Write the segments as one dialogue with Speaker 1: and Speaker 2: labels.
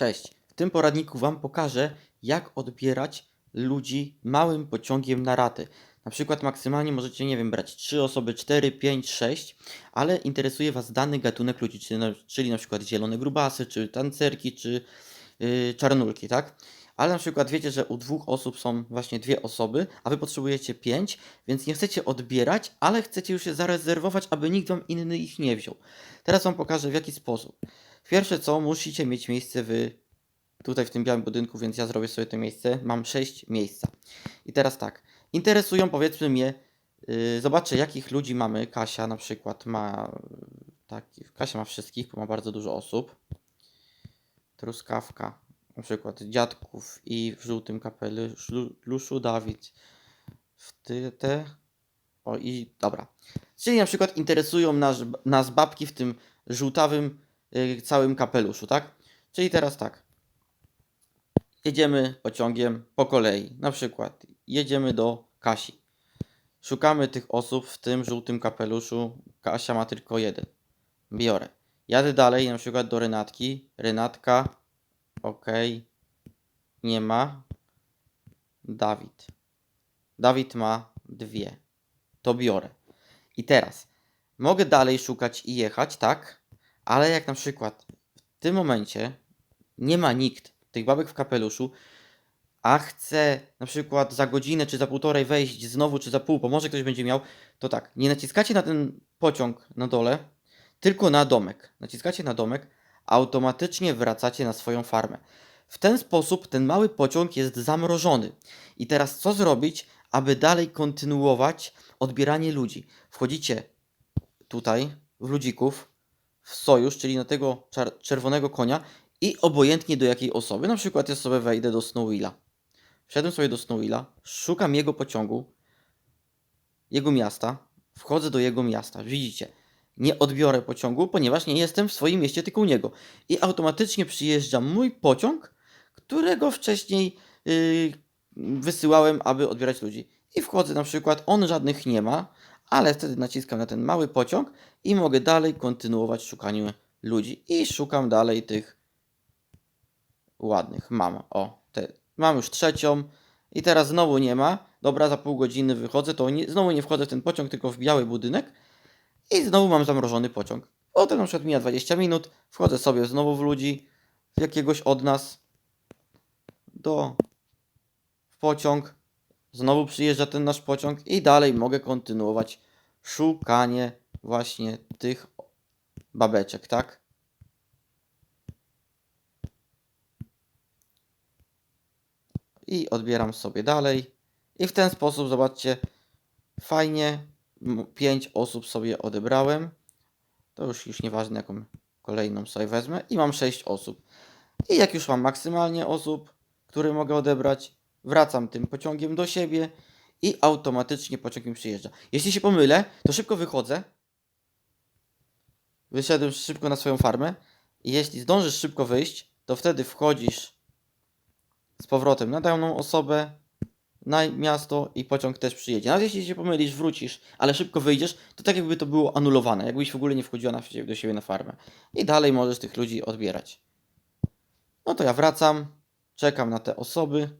Speaker 1: Cześć. W tym poradniku Wam pokażę, jak odbierać ludzi małym pociągiem na raty. Na przykład maksymalnie możecie, nie wiem, brać 3 osoby, 4, 5, 6, ale interesuje Was dany gatunek ludzi, czyli na, czyli na przykład zielone grubasy, czy tancerki, czy yy, czarnulki, tak? Ale na przykład wiecie, że u dwóch osób są właśnie dwie osoby, a Wy potrzebujecie pięć, więc nie chcecie odbierać, ale chcecie już je zarezerwować, aby nikt Wam inny ich nie wziął. Teraz Wam pokażę w jaki sposób. Pierwsze co, musicie mieć miejsce w tutaj w tym białym budynku, więc ja zrobię sobie to miejsce. Mam 6 miejsca. I teraz tak, interesują powiedzmy mnie, yy, zobaczę jakich ludzi mamy. Kasia na przykład ma, tak, Kasia ma wszystkich, bo ma bardzo dużo osób. Truskawka, na przykład dziadków i w żółtym kapeluszu Dawid. W ty, te, o i dobra. Czyli na przykład interesują nas, nas babki w tym żółtawym całym kapeluszu, tak? Czyli teraz tak. Jedziemy pociągiem po kolei. Na przykład jedziemy do Kasi. Szukamy tych osób w tym żółtym kapeluszu. Kasia ma tylko jeden. Biorę. Jadę dalej, na przykład do Renatki. Renatka. Ok. Nie ma. Dawid. Dawid ma dwie. To biorę. I teraz mogę dalej szukać i jechać, tak? Ale jak na przykład w tym momencie nie ma nikt tych babek w kapeluszu, a chce na przykład za godzinę czy za półtorej wejść znowu, czy za pół, bo może ktoś będzie miał, to tak, nie naciskacie na ten pociąg na dole, tylko na domek. Naciskacie na domek, automatycznie wracacie na swoją farmę. W ten sposób ten mały pociąg jest zamrożony. I teraz co zrobić, aby dalej kontynuować odbieranie ludzi? Wchodzicie tutaj w ludzików, w sojusz, czyli na tego czerwonego konia i obojętnie do jakiej osoby. Na przykład ja sobie wejdę do Snowilla. Wszedłem sobie do Snowilla, szukam jego pociągu, jego miasta, wchodzę do jego miasta. Widzicie, nie odbiorę pociągu, ponieważ nie jestem w swoim mieście, tylko u niego. I automatycznie przyjeżdża mój pociąg, którego wcześniej yy, wysyłałem, aby odbierać ludzi. I wchodzę na przykład, on żadnych nie ma, ale wtedy naciskam na ten mały pociąg i mogę dalej kontynuować szukanie ludzi. I szukam dalej tych ładnych. Mam, o, te, mam już trzecią i teraz znowu nie ma. Dobra, za pół godziny wychodzę, to nie, znowu nie wchodzę w ten pociąg, tylko w biały budynek i znowu mam zamrożony pociąg. Potem na przykład mija 20 minut, wchodzę sobie znowu w ludzi, w jakiegoś od nas do w pociąg, znowu przyjeżdża ten nasz pociąg i dalej mogę kontynuować szukanie właśnie tych babeczek, tak? i odbieram sobie dalej. I w ten sposób, zobaczcie, fajnie, 5 osób sobie odebrałem. To już, już nieważne, jaką kolejną sobie wezmę. I mam 6 osób. I jak już mam maksymalnie osób, które mogę odebrać, wracam tym pociągiem do siebie i automatycznie pociąg mi przyjeżdża. Jeśli się pomylę, to szybko wychodzę. Wyszedłem szybko na swoją farmę. Jeśli zdążysz szybko wyjść, to wtedy wchodzisz z powrotem na daną osobę, na miasto i pociąg też przyjedzie. Nawet jeśli się pomylisz, wrócisz, ale szybko wyjdziesz, to tak jakby to było anulowane, jakbyś w ogóle nie wchodziła na, do siebie na farmę. I dalej możesz tych ludzi odbierać. No to ja wracam, czekam na te osoby.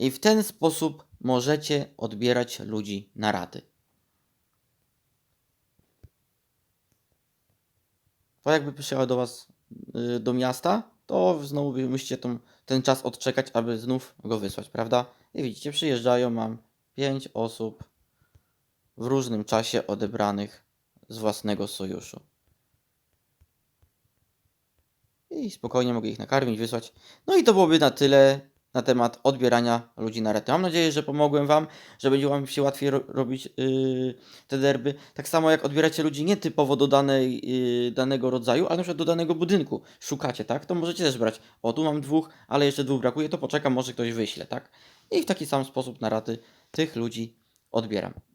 Speaker 1: I w ten sposób możecie odbierać ludzi na raty. To jakby przyjechał do Was y, do miasta, to znowu musicie tą, ten czas odczekać, aby znów go wysłać, prawda? I widzicie, przyjeżdżają, mam 5 osób w różnym czasie odebranych z własnego sojuszu. I spokojnie mogę ich nakarmić, wysłać. No i to byłoby na tyle na temat odbierania ludzi na rety. Mam nadzieję, że pomogłem Wam, że będzie Wam się łatwiej ro robić yy, te derby. Tak samo jak odbieracie ludzi nietypowo do danej, yy, danego rodzaju, ale na przykład do danego budynku. Szukacie, tak? To możecie też brać. O, tu mam dwóch, ale jeszcze dwóch brakuje, to poczekam, może ktoś wyśle, tak? I w taki sam sposób na raty tych ludzi odbieram.